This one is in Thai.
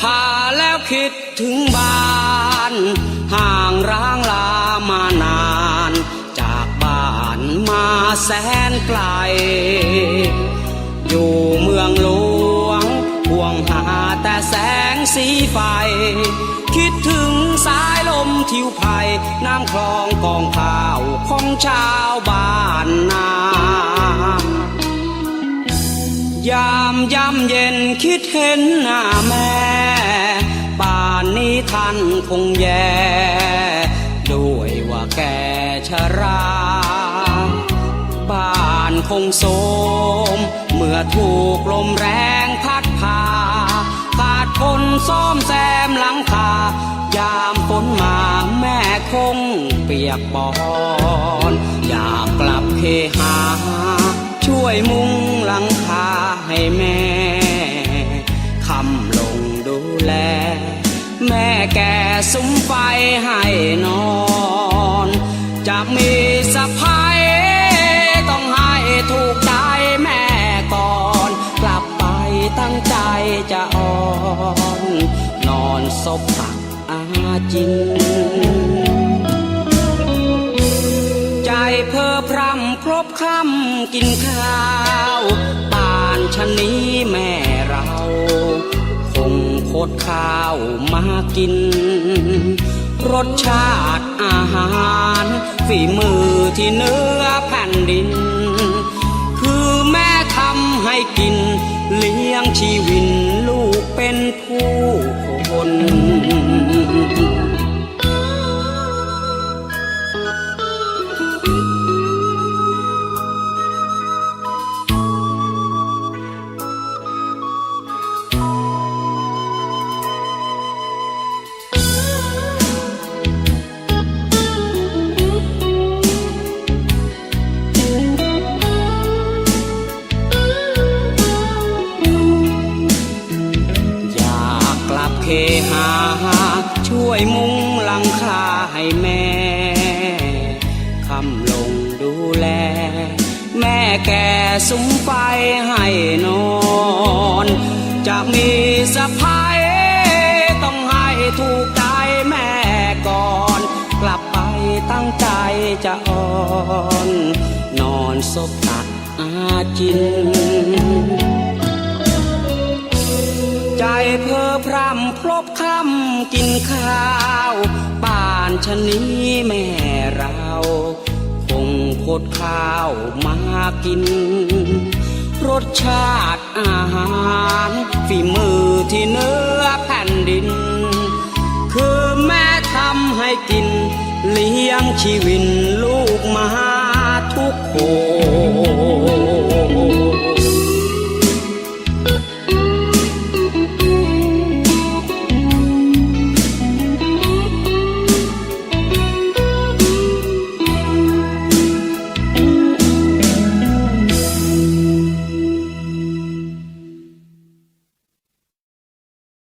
ผ่าแล้วคิดถึงบ้าน ห่างร้างลามานาน จากบ้านมาแสนไกล อยู่เมืองหลวงห่วงหาแต่แสงสีไฟ คิดถึงสายลมทิวไผ่น้ำคลองกองข้าวของชาวบ้านนายามย่ำเย็นคิด เห็นหน้าแม่ป่านนี้ท่านคงแย่ด้วยว่าแกชราบ้านคงโสม เมื่อถูกลมแรงพัดพาขาดคนซ่อมแซมหลังคายามฝนมาแม่คงเปียกปอน อยากกลับเคหา ช่วยมุงหลังคาให้แม่ แม่แก่สุมไฟให้นอน จะมีสะพายต้องให้ถูกใจแม่ก่อน กลับไปตั้งใจจะอ่อน นอนซบตักอาจินใจเพ้อพรำครบคำกินข้าวป่านชะนี้แม่เรา ดข้าวมากิน รสชาติอาหาร ฝีมือที่เนื้อแผ่นดิน คือแม่ทำให้กิน เลี้ยงชีวินลูกเป็นผู้คน เคหา ช่วยมุงหลังคาให้แม่คำลงดูแล แม่แก่สุมไฟให้นอน จะมีสะพายต้องให้ถูกใจแม่ก่อน กลับไปตั้งใจจะอ่อน นอนซบตักอาจิน ใจเพ้อ พรำพลบคำกินข้าวป่านชนี้แม่เราคงโคดข้าวมากิน รสชาติอาหารฝีมือที่เนื้อแผ่นดิน คือแม่ทำให้กิน เลี้ยงชีวินลูกมาทุกคน